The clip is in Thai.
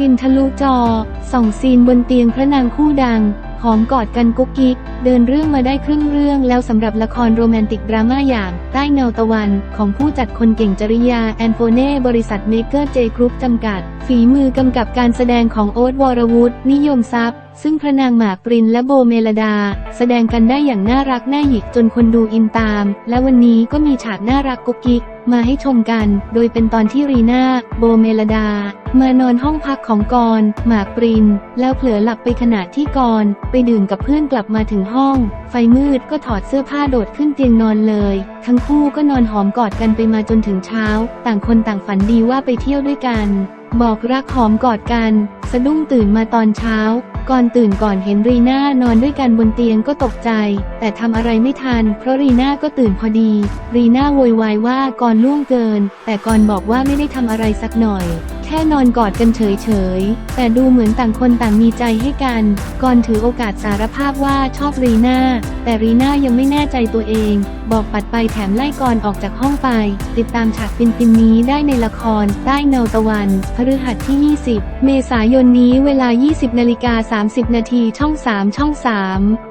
ฟินทะลุจอ ส่องซีนบนเตียงพระนางคู่ดัง หอมกอดกันกุ๊กกิ๊ก เดินเรื่องมาได้ครึ่งเรื่องแล้วสำหรับละครโรแมนติกดราม่าอย่างใต้เงาตะวัน ของผู้จัดคนเก่งจริยาแอนโฟเน่ บริษัทเมเกอร์เจกรุ๊ปจำกัด ฝีมือกำกับการแสดงของโอ๊ตวรวุฒินิยมทรัพย์ซึ่งพระนางหมากปรินและโบเมลดา แสดงกันได้อย่างน่ารักน่าหยิกจนคนดูอินตาม และวันนี้ก็มีฉากน่ารักกุ๊กกิ๊กมาให้ชมกัน โดยเป็นตอนที่รีนาโบเมลดา มานอนห้องพักของกรณ์หมากปริน แล้วเผลอหลับไปขณะที่กรณ์ไปดื่มกับเพื่อนกลับมาถึงห้อง ไฟมืดก็ถอดเสื้อผ้าโดดขึ้นเตียงนอนเลย ทั้งคู่ก็นอนหอมกอดกันไปมาจนถึงเช้า ต่างคนต่างฝันดีว่าไปเที่ยวด้วยกัน บอกรักหอมกอดกัน สะดุ้งตื่นมาตอนเช้า ก่อนตื่นก่อนเห็นรีน่านอนด้วยกันบนเตียงก็ตกใจ แต่ทำอะไรไม่ทัน เพราะรีน่าก็ตื่นพอดี รีน่าโวยวายว่าก่อนล่วงเกิน แต่ก่อนบอกว่าไม่ได้ทำอะไรสักหน่อย ค่นอนกอดกันเฉยๆ แต่ดูเหมือนต่างคนต่างมีใจให้กัน ก่อนถือโอกาสสารภาพว่าชอบรีน่าแต่รีน่ายังไม่แน่ใจตัวเอง บอกปัดไปแถมไล่กรออกจากห้องไป ติดตามฉากฟินๆนี้ได้ในละคร ใต้เงาตะวัน พฤหัสที่ 20 เมษายนนี้เวลา 20นาฬิกา30 นาทีช่อง 3 ช่อง 3